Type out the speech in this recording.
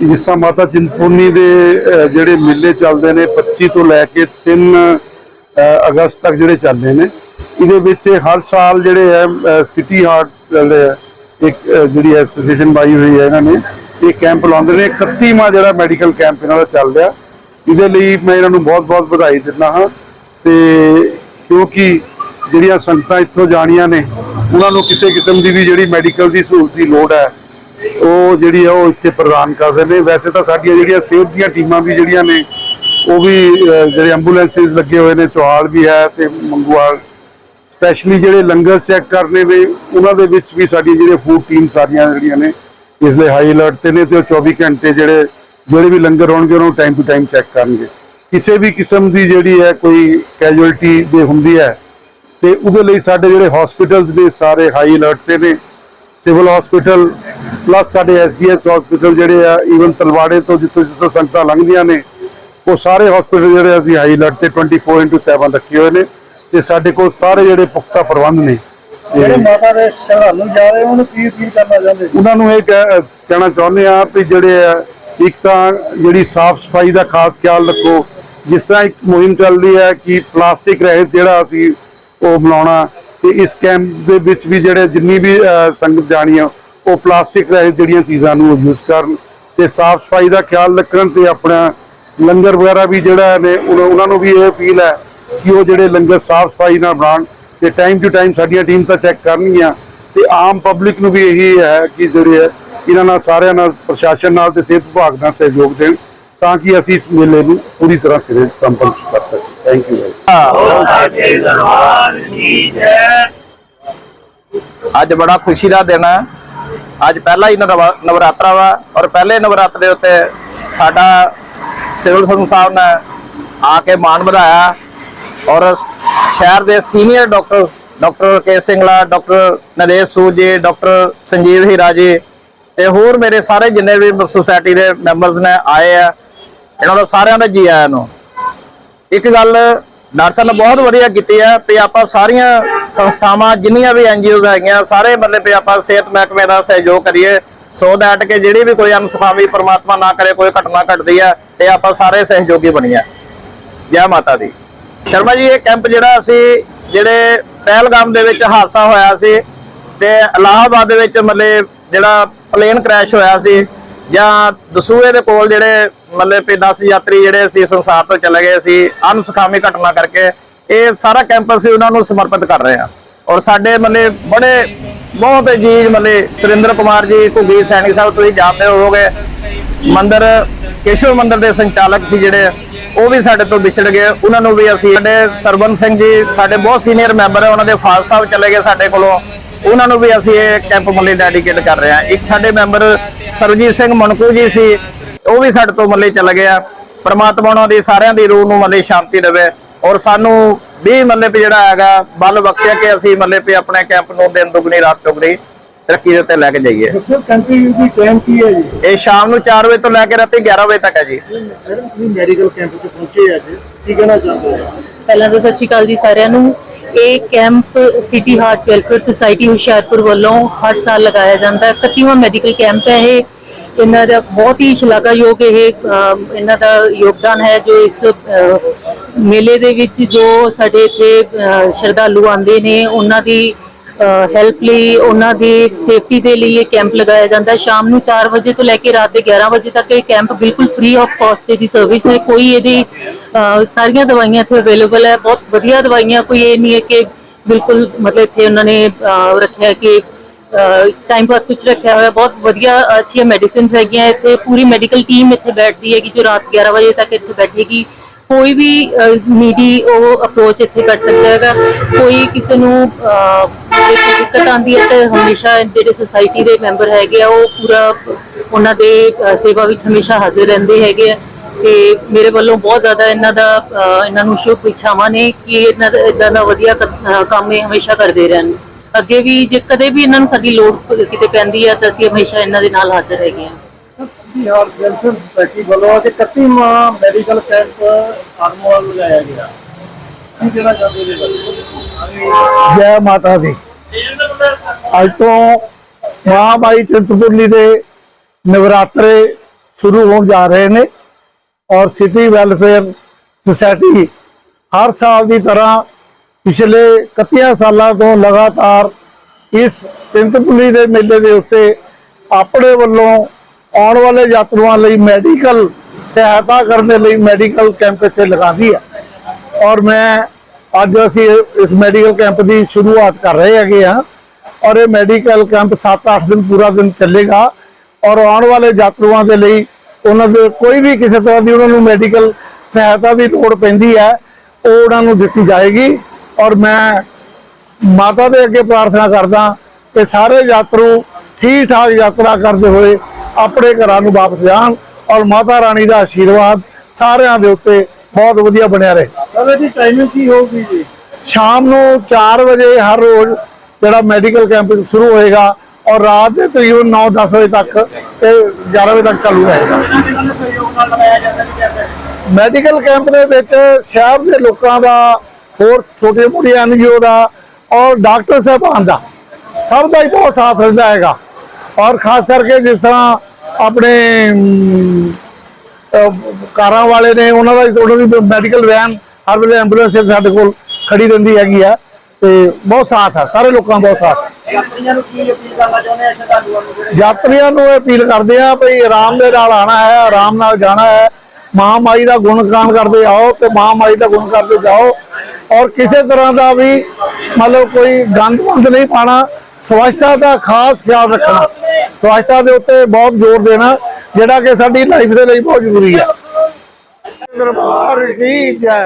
ਜਿਸਾ ਮਾਤਾ ਚਿੰਤਪੁਰਨੀ ਦੇ ਜਿਹੜੇ ਮੇਲੇ ਚੱਲਦੇ ਨੇ 25 ਤੋਂ ਲੈ ਕੇ 3 ਅਗਸਤ ਤੱਕ ਜਿਹੜੇ ਚੱਲਦੇ ਨੇ, ਇਹਦੇ ਵਿੱਚ ਹਰ ਸਾਲ ਜਿਹੜੇ ਹੈ ਸਿਟੀ ਹਾਰਟ ਚੱਲਦੇ ਆ ਇੱਕ ਜਿਹੜੀ ਐਸੋਸੀਏਸ਼ਨ ਬਾਈ ਹੋਈ ਹੈ ਇਹਨਾਂ ਨੇ, ਇਹ ਕੈਂਪ ਲਾਉਂਦੇ ਨੇ 31ਵਾਂ ਜਿਹੜਾ ਮੈਡੀਕਲ ਕੈਂਪ ਇਹਨਾਂ ਦਾ ਚੱਲ ਰਿਹਾ। ਇਹਦੇ ਲਈ ਮੈਂ ਇਹਨਾਂ ਨੂੰ ਬਹੁਤ-ਬਹੁਤ ਵਧਾਈ ਦਿੰਦਾ ਹਾਂ ਤੇ ਕਿਉਂਕਿ ਜਿਹੜੀਆਂ ਸੰਗਤਾਂ ਇੱਥੋਂ ਜਾਣੀਆਂ ਨੇ, ਉਹਨਾਂ ਨੂੰ ਕਿਸੇ ਕਿਸਮ ਦੀ ਵੀ ਜਿਹੜੀ ਮੈਡੀਕਲ ਦੀ ਸਹੂਲਤ ਦੀ ਲੋੜ ਹੈ ਉਹ ਜਿਹੜੀ ਆ, ਉਹ ਇੱਥੇ ਪ੍ਰਦਾਨ ਕਰਦੇ ਨੇ। ਵੈਸੇ ਤਾਂ ਸਾਡੀਆਂ ਜਿਹੜੀਆਂ ਸਿਹਤ ਦੀਆਂ ਟੀਮਾਂ ਵੀ ਜਿਹੜੀਆਂ ਨੇ, ਉਹ ਵੀ ਜਿਹੜੇ ਐਂਬੂਲੈਂਸਿਸ ਲੱਗੇ ਹੋਏ ਨੇ, ਚੌਹਾਲ ਵੀ ਹੈ ਤੇ ਮੰਗੂਵਾਲ ਸਪੈਸ਼ਲੀ ਜਿਹੜੇ ਲੰਗਰ ਚੈੱਕ ਕਰਨੇ ਨੇ ਉਹਨਾਂ ਦੇ ਵਿੱਚ ਵੀ ਸਾਡੀ ਜਿਹੜੀਆਂ ਫੂਡ ਟੀਮ ਸਾਰੀਆਂ ਜਿਹੜੀਆਂ ਨੇ, ਇਸ ਲਈ ਹਾਈ ਅਲਰਟ ਤੇ ਨੇ ਤੇ ਉਹ 24 ਘੰਟੇ ਜਿਹੜੇ ਜਿਹੜੇ ਵੀ ਲੰਗਰ ਹੋਣਗੇ, ਉਹਨਾਂ ਨੂੰ ਟਾਈਮ ਟੂ ਟਾਈਮ ਚੈੱਕ ਕਰਨਗੇ। ਕਿਸੇ ਵੀ ਕਿਸਮ ਦੀ ਜਿਹੜੀ ਹੈ ਕੋਈ ਕੈਜੁਅਲਟੀ ਦੇ ਹੁੰਦੀ ਹੈ, ਤੇ ਉਹਦੇ ਲਈ ਸਾਡੇ ਜਿਹੜੇ ਹਸਪੀਟਲਸ ਦੇ ਸਾਰੇ ਹਾਈ ਅਲਰਟ ਤੇ ਨੇ ਸਿਵਲ ਹਸਪੀਟਲ ਪਲੱਸ ਸਾਡੇ ਐਸਡੀਐਸ ਹਸਪੀਟਲ ਜਿਹੜੇ ਆ ਈਵਨ ਤਲਵਾੜੇ ਤੋਂ ਜਿੱਥੋਂ ਜਿੱਥੋਂ ਸੰਗਤਾਂ ਲੰਘਦੀਆਂ ਨੇ ਉਹ ਸਾਰੇ ਹਸਪੀਟਲ ਜਿਹੜੇ ਅਸੀਂ ਹਾਈ ਅਲਰਟ ਤੇ 24/7 ਰੱਖੇ ਹੋਏ ਨੇ ਤੇ ਸਾਡੇ ਕੋਲ ਸਾਰੇ ਜਿਹੜੇ ਪੁਖਤਾ ਪ੍ਰਬੰਧ ਨੇ। ਜਿਹੜੇ ਮਾਤਾ ਦੇ ਸ਼ਰਧਾਲੂ ਜਾ ਰਹੇ ਉਹਨੂੰ ਕੀ ਅਪੀਲ ਕਰਨਾ ਚਾਹੁੰਦੇ ਉਹਨਾਂ ਨੂੰ ਇਹ ਕਹਿ- ਕਹਿਣਾ ਚਾਹੁੰਦੇ ਆ ਕਿ ਜਿਹੜੇ ਆ ਇੱਕ ਤਾਂ ਜਿਹੜੀ ਸਾਫ਼ ਸਫ਼ਾਈ ਦਾ ਖਾਸ ਖਿਆਲ ਰੱਖੋ ਜਿਸ ਤਰ੍ਹਾਂ ਇੱਕ ਮੁਹਿੰਮ ਚੱਲ ਰਹੀ ਹੈ ਕਿ ਪਲਾਸਟਿਕ ਰਹਿਤ ਜਿਹੜਾ ਅਸੀਂ ਉਹ ਬਣਾਉਣਾ ਤੇ ਇਸ ਕੈਂਪ ਦੇ ਵਿੱਚ ਵੀ ਜਿਹੜੇ ਜਿੰਨੀ ਵੀ ਸੰਗਤ ਜਾਣੀ ਆ, ਉਹ ਪਲਾਸਟਿਕ ਰਹਿਤ ਜਿਹੜੀਆਂ ਚੀਜ਼ਾਂ ਨੂੰ ਯੂਜ਼ ਕਰਨ ਤੇ ਸਾਫ਼ ਸਫ਼ਾਈ ਦਾ ਖਿਆਲ ਰੱਖਣ ਤੇ ਆਪਣਾ ਲੰਗਰ ਵਗੈਰਾ ਵੀ ਜਿਹੜਾ ਨੇ ਉਹਨਾਂ ਨੂੰ ਵੀ ਇਹ ਅਪੀਲ ਹੈ ਕਿ ਉਹ ਜਿਹੜੇ ਲੰਗਰ ਸਾਫ਼ ਸਫ਼ਾਈ ਨਾਲ ਬਣਾਉਣ ਤੇ ਟਾਈਮ ਟੂ ਟਾਈਮ ਸਾਡੀਆਂ ਟੀਮ ਤਾਂ ਚੈੱਕ ਕਰਨਗੀਆਂ ਤੇ ਆਮ ਪਬਲਿਕ ਨੂੰ ਵੀ ਇਹੀ ਹੈ ਕਿ ਜਿਹੜੇ ਹੈ, ਇਹਨਾਂ ਨਾਲ ਸਾਰਿਆਂ ਨਾਲ, ਪ੍ਰਸ਼ਾਸਨ ਨਾਲ ਤੇ ਸਿਹਤ ਵਿਭਾਗ ਨਾਲ ਸਹਿਯੋਗ ਦੇਣ ਤਾਂ ਕਿ ਅਸੀਂ ਇਸ ਮੇਲੇ ਨੂੰ ਪੂਰੀ ਤਰ੍ਹਾਂ ਸਿਰੇ ਸੰਪੰਨ ਕਰ ਸਕੀਏ। ਥੈਂਕ ਯੂ ਅੱਜ ਬੜਾ ਖੁਸ਼ੀ ਦਾ ਦਿਨ ਹੈ। ਅੱਜ ਪਹਿਲਾ ਹੀ ਨਵਰਾਤਰਾ ਵਾ ਔਰ ਪਹਿਲੇ ਨਵਰਾਤਰੇ ਉੱਤੇ ਸਾਡਾ ਸਿਵਲ ਸਰਜਨ ਸਾਹਿਬ ਨੇ ਆ ਕੇ ਮਾਣ ਵਧਾਇਆ। ਔਰ ਸ਼ਹਿਰ ਦੇ senior doctor doctor K Singla doctor Naresh Sood ji, doctor Sanjeev ਹੀਰਾ ਜੀ ਤੇ ਹੋਰ ਮੇਰੇ ਸਾਰੇ ਜਿੰਨੇ ਵੀ ਸੁਸਾਇਟੀ ਦੇ ਮੈਂਬਰਸ ਨੇ ਆਏ ਆ, ਇਹਨਾਂ ਦਾ ਸਾਰਿਆਂ ਦਾ ਜੀ ਆਇਆਂ ਨੂੰ। ਇੱਕ ਗੱਲ ਡਾਕਟਰ ਸਾਹਿਬ ਨੇ ਬਹੁਤ ਵਧੀਆ ਕੀਤੀ ਹੈ ਵੀ ਆਪਾਂ ਸਾਰੀਆਂ ਸੰਸਥਾਵਾਂ, ਜਿੰਨੀਆਂ ਵੀ ਐਨਜੀਓਜ਼ ਹੈਗੀਆਂ, ਸਾਰੇ ਮਤਲਬ ਵੀ ਆਪਾਂ ਸਿਹਤ ਮਹਿਕਮੇ ਦਾ ਸਹਿਯੋਗ ਕਰੀਏ ਸੋ ਦੈਟ ਕਿ ਜਿਹੜੀ ਵੀ ਕੋਈ ਅਨਸਫਾਵੀ ਪਰਮਾਤਮਾ ਨਾ ਕਰੇ, ਕੋਈ ਘਟਨਾ ਘਟਦੀ ਹੈ, ਤੇ ਆਪਾਂ ਸਾਰੇ ਸਹਿਯੋਗੀ ਬਣੀਏ। ਜੈ ਮਾਤਾ ਦੀ। ਸ਼ਰਮਾ ਜੀ, ਇਹ ਕੈਂਪ ਜਿਹੜਾ ਅਸੀਂ, ਜਿਹੜੇ ਪਹਿਲਗਾਮ ਦੇ ਵਿੱਚ ਹਾਦਸਾ ਹੋਇਆ ਸੀ, ਤੇ ਇਲਾਹਾਬਾਦ ਦੇ ਵਿੱਚ ਮਤਲਬ ਜਿਹੜਾ ਪਲੇਨ ਕ੍ਰੈਸ਼ ਹੋਇਆ ਸੀ ਜਾਂ ਦਸੂਏ ਦੇ ਕੋਲ ਜਿਹੜੇ ਮਤਲਬ ਵੀ 10 ਯਾਤਰੀ ਜਿਹੜੇ ਸੀ ਸੰਸਾਰ ਤੋਂ ਚਲੇ ਗਏ ਸੀ ਅਨਸਖਾਮੀ ਘਟਨਾ ਕਰਕੇ ਇਹ ਸਾਰਾ ਕੈਂਪ ਅਸੀਂ ਉਹਨਾਂ ਨੂੰ ਸਮਰਪਿਤ ਕਰ ਰਹੇ ਹਾਂ ਔਰ ਸਾਡੇ ਮਤਲਬ ਬੜੇ ਬਹੁਤ ਅਜੀਜ਼ ਮਤਲਬ ਸੁਰਿੰਦਰ ਕੁਮਾਰ ਜੀ, ਘੁੱਗੀ ਸੈਣੀ ਸਾਹਿਬ, ਤੁਸੀਂ ਜਾਣਦੇ ਹੋਵੋਗੇ, ਮੰਦਿਰ, ਕੇਸ਼ਵ ਮੰਦਿਰ ਦੇ ਸੰਚਾਲਕ ਸੀ ਜਿਹੜੇ, ਉਹ ਵੀ ਸਾਡੇ ਤੋਂ ਵਿਛੜ ਗਏ। ਉਹਨਾਂ ਨੂੰ ਵੀ ਅਸੀਂ ਸਾਡੇ ਸਰਬਨ ਸਿੰਘ ਜੀ, ਸਾਡੇ ਬਹੁਤ ਸੀਨੀਅਰ ਮੈਂਬਰ ਹੈ ਉਹਨਾਂ ਦੇ ਫਾਦਰ ਸਾਹਿਬ ਚਲੇ ਗਏ ਸਾਡੇ ਕੋਲੋਂ। ਉਹਨਾਂ ਨੂੰ ਵੀ ਅਸੀਂ ਇਹ ਕੈਂਪ ਮੱਲੇ ਡੈਡੀਕੇਟ ਕਰ ਰਹੇ ਹਾਂ ਇੱਕ ਸਾਡੇ ਮੈਂਬਰ ਸਰਜੀਤ ਸਿੰਘ ਮਣਕੂ ਜੀ ਸੀ ਉਹ ਵੀ ਸਾਡੇ ਤੋਂ ਮੱਲੇ ਚਲੇ ਗਏ ਆ ਪ੍ਰਮਾਤਮਾ ਉਹਨਾਂ ਦੀ ਸਾਰਿਆਂ ਦੀ ਰੂਹ ਨੂੰ ਮੱਲੇ ਸ਼ਾਂਤੀ ਦੇਵੇ। ਔਰ ਸਾਨੂੰ ਵੀ ਮੱਲੇ ਵੀ ਜਿਹੜਾ ਹੈਗਾ ਬਲ ਬਖਸ਼ਿਆ ਕਿ ਅਸੀਂ ਮੱਲੇ ਵੀ ਆਪਣੇ ਕੈਂਪ ਨੂੰ ਦਿਨ ਦੁਗਣੀ ਰਾਤ ਚੌਗਣੀ ਤਰੱਕੀ ਦੇ ਉੱਤੇ ਲੈ ਕੇ ਜਾਈਏ। ਦੱਸੋ ਕੰਟਰੀ ਦੀ ਕੈਂਪ ਕੀ ਹੈ ਜੀ? ਇਹ ਸ਼ਾਮ ਨੂੰ 4 ਵਜੇ ਤੋਂ ਲੈ ਕੇ ਰਾਤੀ 11 ਵਜੇ ਤੱਕ ਹੈ ਜੀ। ਮੈਡਮ ਤੁਸੀਂ ਮੈਡੀਕਲ ਕੈਂਪ ਤੇ ਪਹੁੰਚੇ ਅੱਜ ਕੀ ਕਹਿਣਾ ਚਾਹੁੰਦੇ ਹੋ? ਪਹਿਲਾਂ ਤਾਂ ਸਤਿ ਸ਼੍ਰੀ ਅਕਾਲ ਜੀ ਸਾਰਿਆਂ ਨੂੰ। ਇਹ camp city heart welfare society Hoshiarpur ਵੱਲੋਂ ਹਰ ਸਾਲ ਲਗਾਇਆ ਜਾਂਦਾ ਹੈ। 31ਵਾਂ ਮੈਡੀਕਲ ਕੈਂਪ ਹੈ ਇਹ। ਇਹਨਾਂ ਦਾ ਬਹੁਤ ਹੀ ਸ਼ਲਾਘਾਯੋਗ ਇਹ ਇਹਨਾਂ ਦਾ ਯੋਗਦਾਨ ਹੈ ਜੋ ਇਸ ਮੇਲੇ ਦੇ ਵਿੱਚ ਜੋ ਸਾਡੇ ਇੱਥੇ ਸ਼ਰਧਾਲੂ ਆਉਂਦੇ ਨੇ, ਉਹਨਾਂ ਦੀ ਹੈਲਪ ਲਈ, ਉਹਨਾਂ ਦੀ ਸੇਫਟੀ ਦੇ ਲਈ ਇਹ ਕੈਂਪ ਲਗਾਇਆ ਜਾਂਦਾ ਸ਼ਾਮ ਨੂੰ 4 ਵਜੇ ਤੋਂ ਲੈ ਕੇ ਰਾਤ ਦੇ 11 ਵਜੇ ਤੱਕ ਇਹ ਕੈਂਪ ਬਿਲਕੁਲ ਫ੍ਰੀ ਆਫ ਕਾਸਟ ਦੀ ਸਰਵਿਸ ਹੈ। ਕੋਈ ਇਹਦੀ ਸਾਰੀਆਂ ਦਵਾਈਆਂ ਇੱਥੇ ਅਵੇਲੇਬਲ ਹੈ। ਬਹੁਤ ਵਧੀਆ ਦਵਾਈਆਂ, ਕੋਈ ਇਹ ਨਹੀਂ ਹੈ ਕਿ ਬਿਲਕੁਲ ਮਤਲਬ ਇੱਥੇ ਉਹਨਾਂ ਨੇ ਰੱਖਿਆ ਕਿ ਟਾਈਮ ਪਾਸ ਕੁਝ ਰੱਖਿਆ ਹੋਇਆ। ਬਹੁਤ ਵਧੀਆ, ਅੱਛੀਆਂ ਮੈਡੀਸਿਨਸ ਹੈਗੀਆਂ ਇੱਥੇ। ਪੂਰੀ ਮੈਡੀਕਲ ਟੀਮ ਇੱਥੇ ਬੈਠਦੀ ਹੈਗੀ, ਜੋ ਰਾਤ 11 ਵਜੇ ਤੱਕ ਇੱਥੇ ਬੈਠੇਗੀ। ਕੋਈ ਵੀ ਨੀਡੀ ਉਹ ਅਪਰੋਚ ਇੱਥੇ ਕਰ ਸਕਦਾ ਹੈਗਾ। ਕੋਈ ਕਿਸੇ ਨੂੰ ਜੇ ਕੋਈ ਦਿੱਕਤ ਆਉਂਦੀ ਹੈ ਤੇ ਹਮੇਸ਼ਾ ਜਿਹੜੇ ਸੁਸਾਇਟੀ ਦੇ ਮੈਂਬਰ ਹੈਗੇ ਆ, ਉਹ ਪੂਰਾ ਉਹਨਾਂ ਦੇ ਸੇਵਾ ਵਿੱਚ ਹਮੇਸ਼ਾ ਹਾਜ਼ਰ ਰਹਿੰਦੇ ਹੈਗੇ ਆ। ਤੇ ਮੇਰੇ ਵੱਲੋਂ ਬਹੁਤ ਜ਼ਿਆਦਾ ਇਹਨਾਂ ਦਾ ਇਹਨਾਂ ਨੂੰ ਸ਼ੁਭ ਇੱਛਾਵਾਂ ਨੇ ਕਿ ਇਹਨਾਂ ਦਾ ਇਦਾਂ ਦਾ ਵਧੀਆ ਕੰਮ ਇਹ ਹਮੇਸ਼ਾ ਕਰਦੇ ਰਹਿਣ। ਅੱਗੇ ਵੀ ਜੇ ਕਦੇ ਵੀ ਇਹਨਾਂ ਨੂੰ ਸਾਡੀ ਲੋੜ ਕਿਤੇ ਪੈਂਦੀ ਹੈ ਤਾਂ ਅਸੀਂ ਹਮੇਸ਼ਾ ਇਹਨਾਂ ਦੇ ਨਾਲ ਹਾਜ਼ਰ ਹੈਗੇ ਆ। ਸਿਟੀ ਹਾਰਟ ਵੈਲਫੇਅਰ ਵੱਲੋਂ ਅੱਜ 31ਵਾਂ ਮੈਡੀਕਲ ਕੈਂਪ ਆਰਮੋਲ ਲਗਾਇਆ ਗਿਆ। ਕੀ ਕਹਿਣਾ ਚਾਹੁੰਦੇ ਜੀ? ਜੈ ਮਾਤਾ ਦੀ। ਅੱਜ ਤੋਂ ਮਹਾਮਾਈ ਚਿੰਤਪੁਰਨੀ ਦੇ ਨਵਰਾਤਰੇ ਸ਼ੁਰੂ ਹੋਣ ਜਾ ਰਹੇ ਨੇ ਔਰ ਸਿਟੀ ਵੈਲਫੇਅਰ ਸੁਸਾਇਟੀ ਹਰ ਸਾਲ ਦੀ ਤਰ੍ਹਾਂ ਪਿਛਲੇ 31 ਸਾਲਾਂ ਤੋਂ ਲਗਾਤਾਰ ਇਸ ਚਿੰਤਪੁਰਨੀ ਦੇ ਮੇਲੇ ਦੇ ਉੱਤੇ ਆਪਣੇ ਵੱਲੋਂ ਆਉਣ ਵਾਲੇ ਯਾਤਰੂਆਂ ਲਈ ਮੈਡੀਕਲ ਸਹਾਇਤਾ ਕਰਨ ਦੇ ਲਈ ਮੈਡੀਕਲ ਕੈਂਪ ਇੱਥੇ ਲਗਾਉਂਦੀ ਹੈ ਔਰ ਮੈਂ ਅੱਜ ਅਸੀਂ ਇਸ ਮੈਡੀਕਲ ਕੈਂਪ ਦੀ ਸ਼ੁਰੂਆਤ ਕਰ ਰਹੇ ਹੈਗੇ ਆ। ਔਰ ਇਹ ਮੈਡੀਕਲ ਕੈਂਪ 7-8 ਦਿਨ ਪੂਰਾ ਦਿਨ ਚੱਲੇਗਾ। ਔਰ ਆਉਣ ਵਾਲੇ ਯਾਤਰੂਆਂ ਦੇ ਲਈ ਉਹਨਾਂ ਦੇ ਕੋਈ ਵੀ ਕਿਸੇ ਤਰ੍ਹਾਂ ਦੀ ਉਹਨਾਂ ਨੂੰ ਮੈਡੀਕਲ ਸਹਾਇਤਾ ਦੀ ਲੋੜ ਪੈਂਦੀ ਹੈ, ਉਹ ਉਹਨਾਂ ਨੂੰ ਦਿੱਤੀ ਜਾਏਗੀ। ਔਰ ਮੈਂ ਮਾਤਾ ਦੇ ਅੱਗੇ ਪ੍ਰਾਰਥਨਾ ਕਰਦਾ ਕਿ ਸਾਰੇ ਯਾਤਰੂ ਠੀਕ ਠਾਕ ਯਾਤਰਾ ਕਰਦੇ ਹੋਏ ਆਪਣੇ ਘਰਾਂ ਨੂੰ ਵਾਪਸ ਜਾਣ ਔਰ ਮਾਤਾ ਰਾਣੀ ਦਾ ਆਸ਼ੀਰਵਾਦ ਸਾਰਿਆਂ ਦੇ ਉੱਤੇ ਬਹੁਤ ਵਧੀਆ ਬਣਿਆ ਰਹੇ। ਸਰ ਇਹਦੀ ਟਾਈਮਿੰਗ ਕੀ ਹੋਊਗੀ ਜੀ? ਸ਼ਾਮ ਨੂੰ 4 ਵਜੇ ਹਰ ਰੋਜ਼ ਜਿਹੜਾ ਮੈਡੀਕਲ ਕੈਂਪ ਸ਼ੁਰੂ ਹੋਏਗਾ ਔਰ ਰਾਤ ਦੇ ਤਕਰੀਬਨ 9-10 ਵਜੇ ਤੱਕ ਤੇ 11 ਵਜੇ ਤੱਕ ਚਾਲੂ ਰਹੇਗਾ। ਦੇ ਮੈਡੀਕਲ ਕੈਂਪ ਦੇ ਵਿੱਚ ਸ਼ਹਿਰ ਦੇ ਲੋਕਾਂ ਦਾ ਹੋਰ ਛੋਟੇ ਮੋਟੇ ਐਨਜੀਓ ਦਾ ਔਰ ਡਾਕਟਰ ਸਾਹਿਬਾਨ ਦਾ ਸਭ ਦਾ ਹੀ ਬਹੁਤ ਸਾਥ ਰਹਿੰਦਾ ਹੈਗਾ। ਔਰ ਖਾਸ ਕਰਕੇ ਜਿਸ ਤਰ੍ਹਾਂ ਆਪਣੇ ਕਾਰਾਂ ਵਾਲੇ ਨੇ ਉਹਨਾਂ ਦਾ ਉਹਨਾਂ ਦੀ ਮੈਡੀਕਲ ਵੈਨ ਹਰ ਵੇਲੇ ਐਂਬੂਲੈਂਸ ਸਾਡੇ ਕੋਲ ਖੜੀ ਰਹਿੰਦੀ ਹੈਗੀ ਆ। ਤੇ ਬਹੁਤ ਸਾਥ ਹੈ ਸਾਰੇ ਲੋਕਾਂ ਦਾ ਬਹੁਤ ਸਾਥ। ਯਾਤਰੀਆਂ ਨੂੰ ਕੀ ਅਪੀਲ ਕਰਨਾ ਚਾਹੁੰਦੇ ਆ ਸ਼ਰਧਾਲੂਆਂ ਨੂੰ ਜਿਹੜੇ ਯਾਤਰੀਆਂ ਨੂੰ ਇਹ ਅਪੀਲ ਕਰਦੇ ਆ ਭਈ ਆਰਾਮ ਦੇ ਨਾਲ ਆਣਾ ਹੈ ਆਰਾਮ ਨਾਲ ਜਾਣਾ ਹੈ। ਮਹਾਮਾਈ ਦਾ ਗੁਣਗਾਨ ਕਰਦੇ ਆਓ ਤੇ ਮਹਾਮਾਈ ਦਾ ਗੁਣ ਕਰਦੇ ਜਾਓ। ਔਰ ਕਿਸੇ ਤਰ੍ਹਾਂ ਦਾ ਵੀ ਮਤਲਬ ਕੋਈ ਗੰਦ ਮੰਦ ਨਹੀਂ ਪਾਣਾ ਸਵੱਛਤਾ ਦਾ ਖਾਸ ਖਿਆਲ ਰੱਖਣਾ। ਸਵੱਛਤਾ ਦੇ ਉੱਤੇ ਬਹੁਤ ਜ਼ੋਰ ਦੇਣਾ, ਜਿਹੜਾ ਕਿ ਸਾਡੀ ਲਾਈਫ ਦੇ ਲਈ ਬਹੁਤ ਜ਼ਰੂਰੀ ਹੈ। ਦਰਬਾਰ ਕੀ ਜੈ